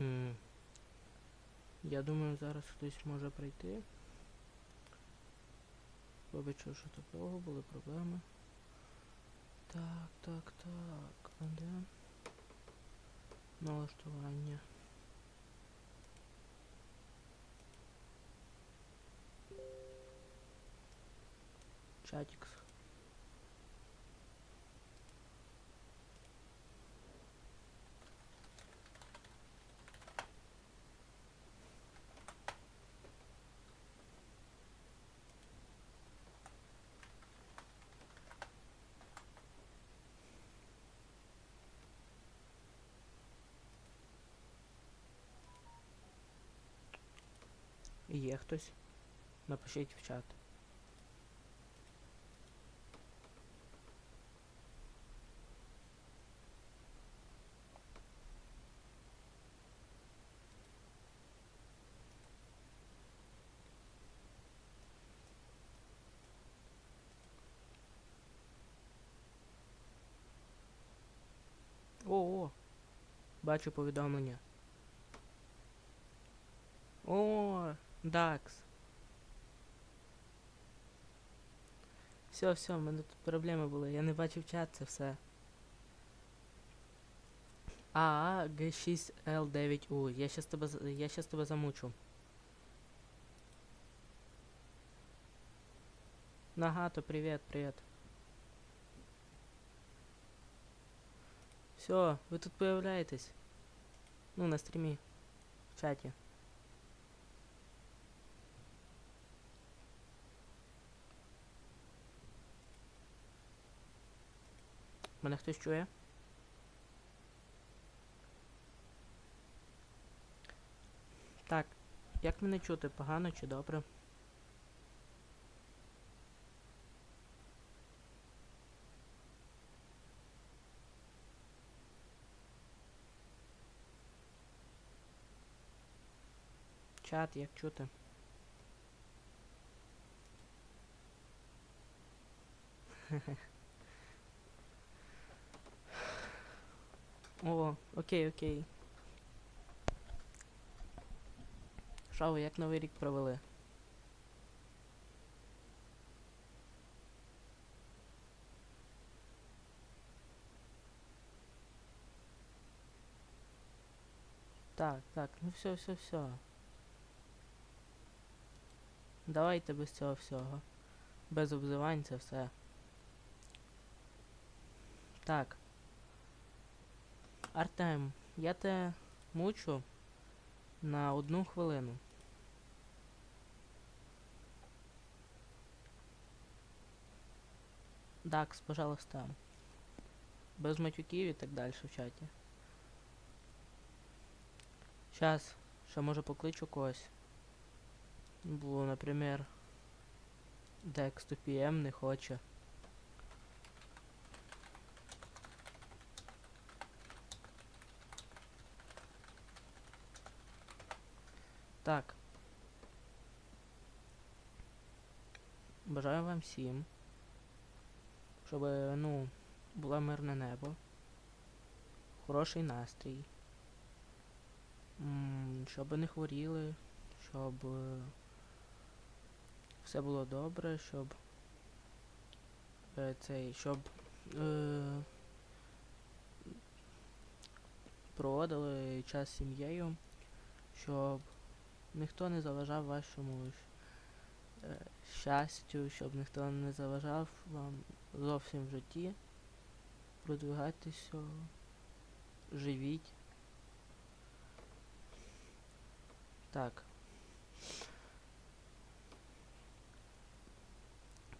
М. Я думаю, зараз хтось може прийти. Вибачте, що так довго були проблеми. Так, так, так. А де? Налаштування. Чатікс. Є хтось? Напишіть в чат. О, о, бачу повідомлення. О, Дакс. Все, все, в мене тут проблеми були. Я не бачив чат, це все. А, Г6Л9У. Я щас тебе я щас тебе замучу. Нагато, привет, привет. Все, ви тут появляєтесь. Ну, на стрімі. В чаті. Мене хтось чує? Так, як мене чути? Погано чи добре? Чат, як чути? О, окей, окей. Що ви, як новий рік провели? Так, так, ну все, все, все. Давайте без цього всього. Без обзивань це все. Так. Артем, я те мучу на одну хвилину. Дакс, пожалуйста. Без матюків і так далі в чаті. Щас, ще може покличу когось. Бо, наприклад, Dex 2PM не хоче. Так. Бажаю вам всім, щоб, ну, було мирне небо, хороший настрій, щоб не хворіли, щоб е, все було добре, щоб е, цей, щоб е, проводили час з сім'єю, щоб ніхто не заважав вашому е, щастю, щоб ніхто не заважав вам зовсім в житті. Продвигайтеся, живіть. Так.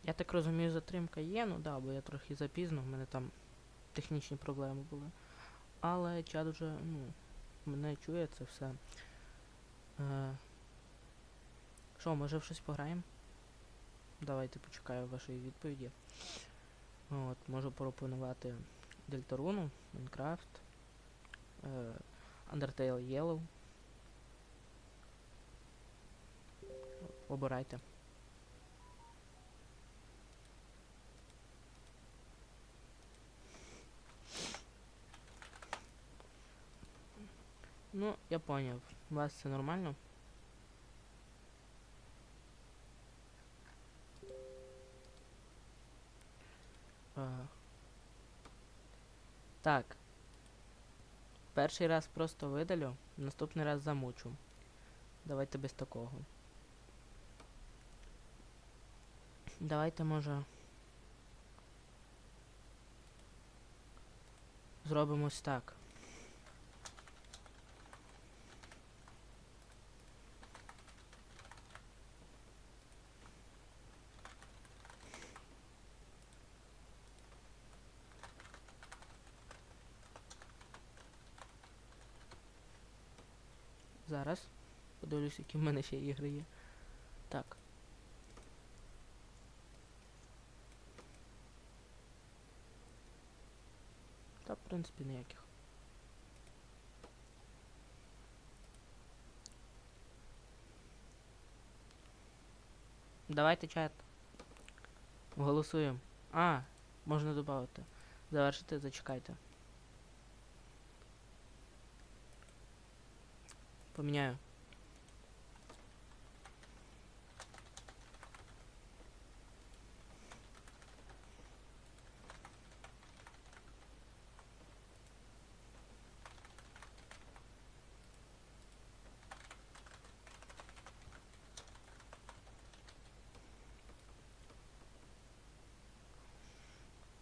Я так розумію, затримка є, ну да, бо я трохи запізно, в мене там технічні проблеми були. Але чат вже, ну, мене чує це все. Е, Що, може в щось пограємо? Давайте почекаю вашої відповіді. От, можу пропонувати Дельтаруну, Майнкрафт, е, Undertale Yellow. Обирайте. Ну, я поняв. У вас це нормально? А. Так. Перший раз просто видалю, наступний раз замучу. Давайте без такого. Давайте може. Зробимо ось так. Зараз. Подивлюсь, які в мене ще ігри є. Так. Та, в принципі, ніяких. Давайте чат. Голосуємо. А, можна додати. Завершити, зачекайте. Поміняю.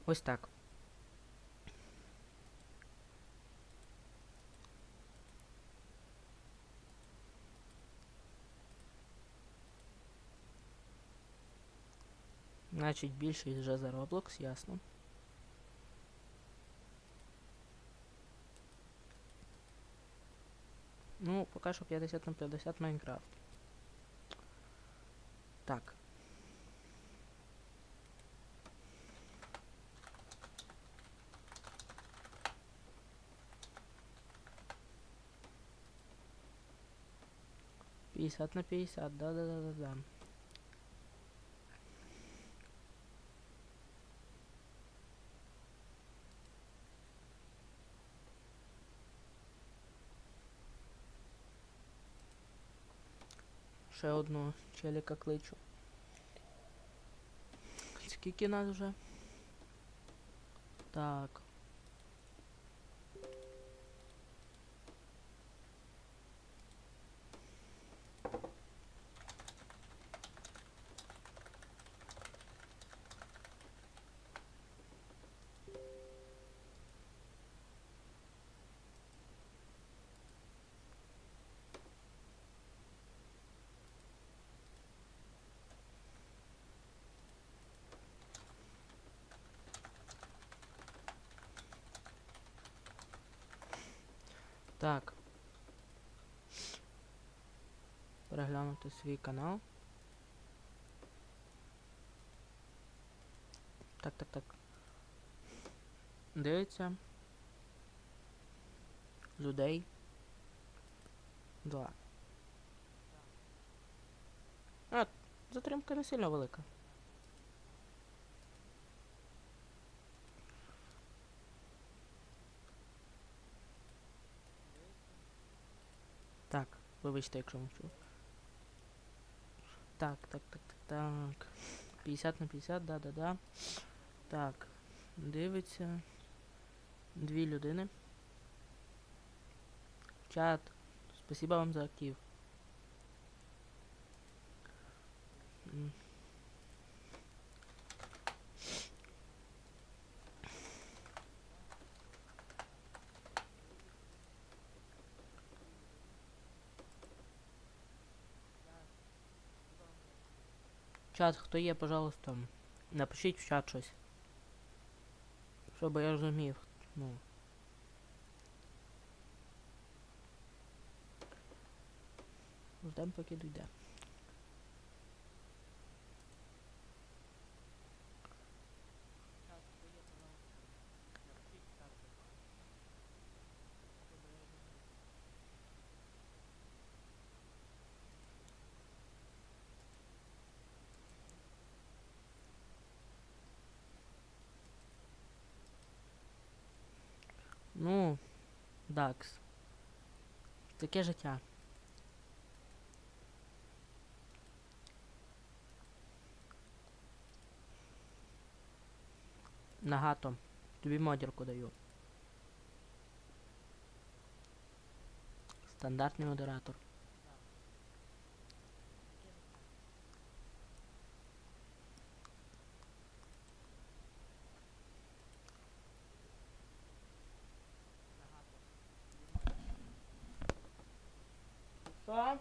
Ось так. Значить, більшість вже за Roblox, ясно. Ну, поки що 50 на 50 Майнкрафт. Так. Пятьдесят на пятьдесят, да-да-да-да-да. Ще одну челіка кличу. Скільки нас вже? Так. Так. Переглянути свій канал. Так, так, так. Дивиться. Людей. Два. А, затримка не сильно велика. Так, вибачте, якщо мовчу. Так, так, так, так, так. 50 на 50, да-да-да. Так. Дивиться. Дві людини. Чат. Спасибо вам за актив. М. Чат, хто є, пожалуйста, напишіть в чат щось. Щоб я розумів. Ну. Ждем поки дійде. Ну, Дакс. Таке життя. Нагато. Тобі модірку даю. Стандартний модератор. Що?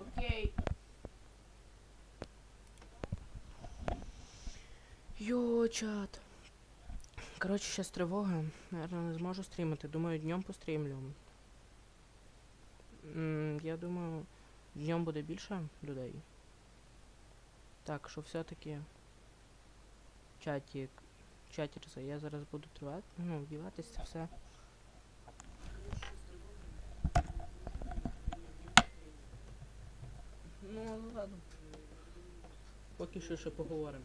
Окей. Йо, чат. Коротше, сейчас тривога. Наверное, не зможу стрімити. Думаю, днем пострімлю. Я думаю, днем буде більше людей. Так, що все-таки чаті. Чатірся, я зараз буду тривати. Ну, вдіватися все. Ну, ладно. Поки що ще поговоримо.